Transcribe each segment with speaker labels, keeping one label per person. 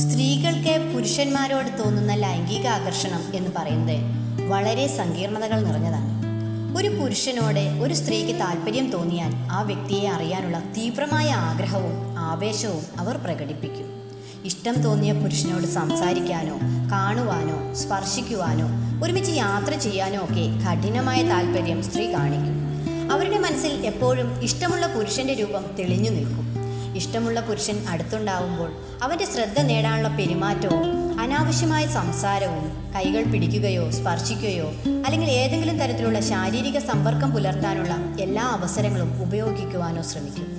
Speaker 1: സ്ത്രീകൾക്ക് പുരുഷന്മാരോട് തോന്നുന്ന ലൈംഗിക ആകർഷണം എന്ന് പറയുന്നത് വളരെ സങ്കീർണതകൾ നിറഞ്ഞതാണ്. ഒരു പുരുഷനോട് ഒരു സ്ത്രീക്ക് താല്പര്യം തോന്നിയാൽ ആ വ്യക്തിയെ അറിയാനുള്ള തീവ്രമായ ആഗ്രഹവും ആവേശവും അവർ പ്രകടിപ്പിക്കും. ഇഷ്ടം തോന്നിയ പുരുഷനോട് സംസാരിക്കാനോ കാണുവാനോ സ്പർശിക്കുവാനോ ഒരുമിച്ച് യാത്ര ചെയ്യാനോ ഒക്കെ കഠിനമായ താല്പര്യം സ്ത്രീ കാണിക്കും. അവരുടെ മനസ്സിൽ എപ്പോഴും ഇഷ്ടമുള്ള പുരുഷന്റെ രൂപം തെളിഞ്ഞു നിൽക്കും. ഇഷ്ടമുള്ള പുരുഷൻ അടുത്തുണ്ടാവുമ്പോൾ അവന്റെ ശ്രദ്ധ നേടാനുള്ള പെരുമാറ്റവും അനാവശ്യമായ സംസാരവും കൈകൾ പിടിക്കുകയോ സ്പർശിക്കുകയോ അല്ലെങ്കിൽ ഏതെങ്കിലും തരത്തിലുള്ള ശാരീരിക സമ്പർക്കം പുലർത്താനുള്ള എല്ലാ അവസരങ്ങളും ഉപയോഗിക്കുവാനോ ശ്രമിക്കും.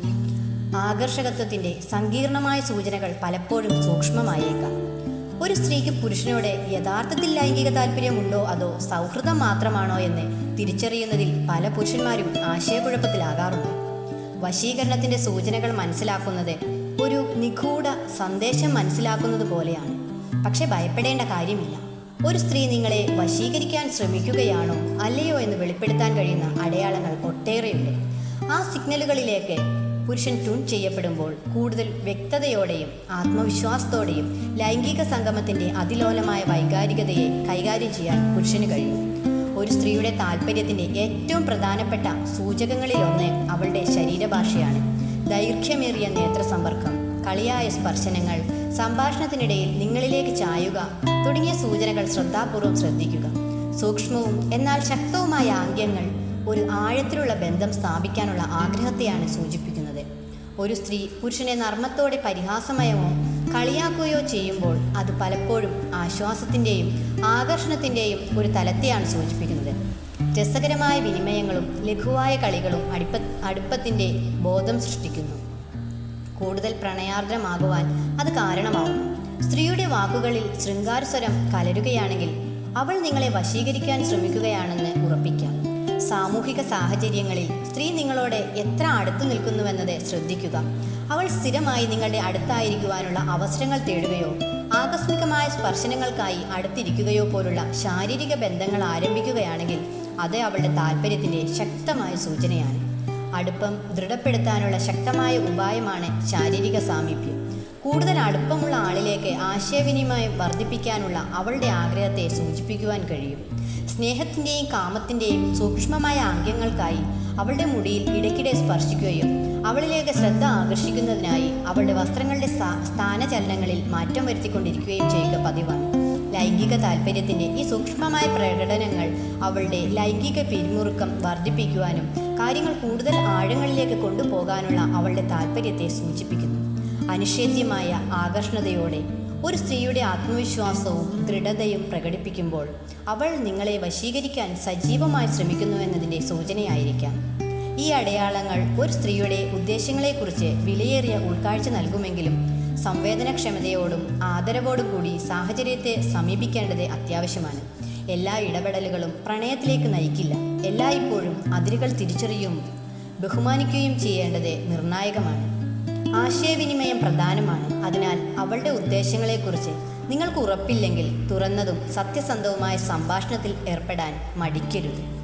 Speaker 1: ആകർഷകത്വത്തിന്റെ സങ്കീർണമായ സൂചനകൾ പലപ്പോഴും സൂക്ഷ്മമായേക്കാം. ഒരു സ്ത്രീക്ക് പുരുഷനോട് യഥാർത്ഥത്തിൽ ലൈംഗിക താല്പര്യമുണ്ടോ അതോ സൗഹൃദം മാത്രമാണോ എന്ന് തിരിച്ചറിയുന്നതിൽ പല പുരുഷന്മാരും ആശയക്കുഴപ്പത്തിലാകാറുണ്ട്. വശീകരണത്തിന്റെ സൂചനകൾ മനസ്സിലാക്കുന്നത് ഒരു നിഗൂഢ സന്ദേശം മനസ്സിലാക്കുന്നത് പോലെയാണ്. പക്ഷെ ഭയപ്പെടേണ്ട കാര്യമില്ല. ഒരു സ്ത്രീ നിങ്ങളെ വശീകരിക്കാൻ ശ്രമിക്കുകയാണോ അല്ലയോ എന്ന് വെളിപ്പെടുത്താൻ കഴിയുന്ന അടയാളങ്ങൾ ഒട്ടേറെയുണ്ട്. ആ സിഗ്നലുകളിലേക്ക് പുരുഷൻ ട്യൂൺ ചെയ്യപ്പെടുമ്പോൾ കൂടുതൽ വ്യക്തതയോടെയും ആത്മവിശ്വാസത്തോടെയും ലൈംഗിക സംഗമത്തിന്റെ അതിലോലമായ വൈകാരികതയെ കൈകാര്യം ചെയ്യാൻ പുരുഷന് കഴിയും. ഒരു സ്ത്രീയുടെ താല്പര്യത്തിന്റെ ഏറ്റവും പ്രധാനപ്പെട്ട സൂചകങ്ങളിലൊന്ന് അവളുടെ ശരീരഭാഷയാണ്. ദൈർഘ്യമേറിയ നേത്ര സമ്പർക്കം കളിയായ സ്പർശനങ്ങൾ സംഭാഷണത്തിനിടയിൽ നിങ്ങളിലേക്ക് ചായുക തുടങ്ങിയ സൂചനകൾ ശ്രദ്ധാപൂർവം ശ്രദ്ധിക്കുക. സൂക്ഷ്മവും എന്നാൽ ശക്തവുമായ ആംഗ്യങ്ങൾ ഒരു ആഴത്തിലുള്ള ബന്ധം സ്ഥാപിക്കാനുള്ള ആഗ്രഹത്തെയാണ് സൂചിപ്പിക്കുന്നത്. ഒരു സ്ത്രീ പുരുഷനെ നർമ്മത്തോടെ പരിഹാസമയമോ കളിയാക്കുകയോ ചെയ്യുമ്പോൾ അത് പലപ്പോഴും ആശ്വാസത്തിന്റെയും ആകർഷണത്തിന്റെയും ഒരു തലത്തെയാണ് സൂചിപ്പിക്കുന്നത്. രസകരമായ വിനിമയങ്ങളും ലഘുവായ കളികളും അടുപ്പ അടുപ്പത്തിന്റെ ബോധം സൃഷ്ടിക്കുന്നു. കൂടുതൽ പ്രണയാർദ്രമാകുവാൻ അത് കാരണമാകും സ്ത്രീയുടെ വാക്കുകളിൽ ശൃംഗാരസ്വരം കലരുകയാണെങ്കിൽ അവൾ നിങ്ങളെ വശീകരിക്കാൻ ശ്രമിക്കുകയാണെന്ന് ഉറപ്പിക്കാം. സാമൂഹിക സാഹചര്യങ്ങളിൽ സ്ത്രീ നിങ്ങളോട് എത്ര അടുത്തു നിൽക്കുന്നുവെന്നത് ശ്രദ്ധിക്കുക. അവൾ സ്ഥിരമായി നിങ്ങളുടെ അടുത്തായിരിക്കുവാനുള്ള അവസരങ്ങൾ തേടുകയോ ആകസ്മികമായ സ്പർശനങ്ങൾക്കായി അടുത്തിരിക്കുകയോ പോലുള്ള ശാരീരിക ബന്ധങ്ങൾ ആരംഭിക്കുകയാണെങ്കിൽ അത് അവളുടെ താല്പര്യത്തിന്റെ ശക്തമായ സൂചനയാണ്. അടുപ്പം ദൃഢപ്പെടുത്താനുള്ള ശക്തമായ ഉപായമാണ് ശാരീരിക സാമീപ്യം. കൂടുതൽ അടുപ്പമുള്ള ആളിലേക്ക് ആശയവിനിമയം വർദ്ധിപ്പിക്കാനുള്ള അവളുടെ ആഗ്രഹത്തെ സൂചിപ്പിക്കുവാൻ കഴിയും. സ്നേഹത്തിന്റെയും കാമത്തിന്റെയും സൂക്ഷ്മമായ ആംഗ്യങ്ങൾക്കായി അവളുടെ മുടിയിൽ ഇടയ്ക്കിടെ സ്പർശിക്കുകയും അവളിലേക്ക് ശ്രദ്ധ ആകർഷിക്കുന്നതിനായി അവളുടെ വസ്ത്രങ്ങളുടെ സ്ഥാനചലനങ്ങളിൽ മാറ്റം വരുത്തിക്കൊണ്ടിരിക്കുകയും ചെയ്യുക പതിവാണ്. ലൈംഗിക താല്പര്യത്തിന്റെ ഈ സൂക്ഷ്മമായ പ്രകടനങ്ങൾ അവളുടെ ലൈംഗിക പിരിമുറുക്കം വർദ്ധിപ്പിക്കുവാനും കാര്യങ്ങൾ കൂടുതൽ ആഴങ്ങളിലേക്ക് കൊണ്ടുപോകാനുള്ള അവളുടെ താല്പര്യത്തെ സൂചിപ്പിക്കുന്നു. അനിഷേധ്യമായ ആകർഷണതയോടെ ഒരു സ്ത്രീയുടെ ആത്മവിശ്വാസവും ദൃഢതയും പ്രകടിപ്പിക്കുമ്പോൾ അവൾ നിങ്ങളെ വശീകരിക്കാൻ സജീവമായി ശ്രമിക്കുന്നുവെന്നതിന്റെ സൂചനയായിരിക്കാം. ഈ അടയാളങ്ങൾ ഒരു സ്ത്രീയുടെ ഉദ്ദേശങ്ങളെക്കുറിച്ച് വിലയേറിയ ഉൾക്കാഴ്ച നൽകുമെങ്കിലും സംവേദനക്ഷമതയോടും ആദരവോടും കൂടി സാഹചര്യത്തെ സമീപിക്കേണ്ടത് അത്യാവശ്യമാണ്. എല്ലാ ഇടപെടലുകളും പ്രണയത്തിലേക്ക് നയിക്കില്ല. എല്ലായ്പ്പോഴും അതിരുകൾ തിരിച്ചറിയും ബഹുമാനിക്കുകയും ചെയ്യേണ്ടത് നിർണായകമാണ്. ആശയവിനിമയം പ്രധാനമാണ്. അതിനാൽ അവളുടെ ഉദ്ദേശങ്ങളെക്കുറിച്ച് നിങ്ങൾക്ക് ഉറപ്പില്ലെങ്കിൽ തുറന്നതും സത്യസന്ധവുമായ സംഭാഷണത്തിൽ ഏർപ്പെടാൻ മടിക്കരുത്.